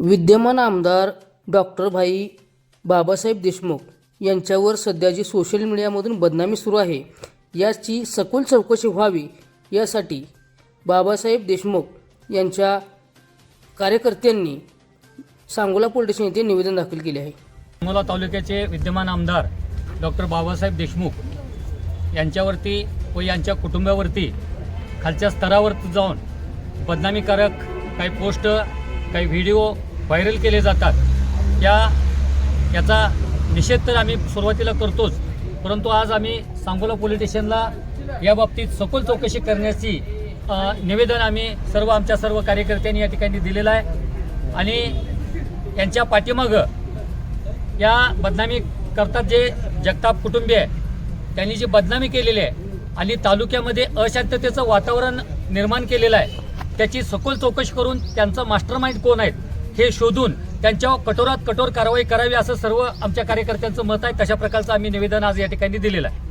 विद्यमान आमदार डॉक्टर भाई बाबासाहेब देशमुख यांच्यावर सध्या जी सोशल मीडियामधून बदनामी सुरू आहे. याची सखोल चौकशी व्हावी यासाठी बाबासाहेब देशमुख यांच्या कार्यकर्त्यांनी सांगोला पोलीस स्टेशन येथे निवेदन दाखल केले आहे. सांगोला तालुक्याचे विद्यमान आमदार डॉक्टर बाबासाहेब देशमुख यांच्यावरती व यांच्या कुटुंबावरती खालच्या स्तरावर जाऊन बदनामीकारक काही पोस्ट काही व्हिडिओ व्हायरल केले जातात. या याचा निषेध तर आम्ही सुरुवातीला करतोच. परंतु आज आम्ही सांगोला पोलीस स्टेशनला या बाबतीत सखोल चौकशी करण्याची निवेदन आम्ही सर्व आमच्या सर्व कार्यकर्त्यांनी या ठिकाणी दिलेलं आहे. आणि यांच्या पाठीमागं या बदनामी करतात जे जगताप कुटुंबीय आहे त्यांनी जी बदनामी केलेली आहे आणि तालुक्यामध्ये अशांततेचं वातावरण निर्माण केलेलं आहे त्याची सखोल चौकशी करून त्यांचं मास्टर माइंड कोण आहेत? हे शोधून त्यांच्यावर कठोरात कठोर कारवाई करावी असं सर्व आमच्या कार्यकर्त्यांचं मत आहे. तशा प्रकारचं आम्ही निवेदन आज या ठिकाणी दिलेलं आहे.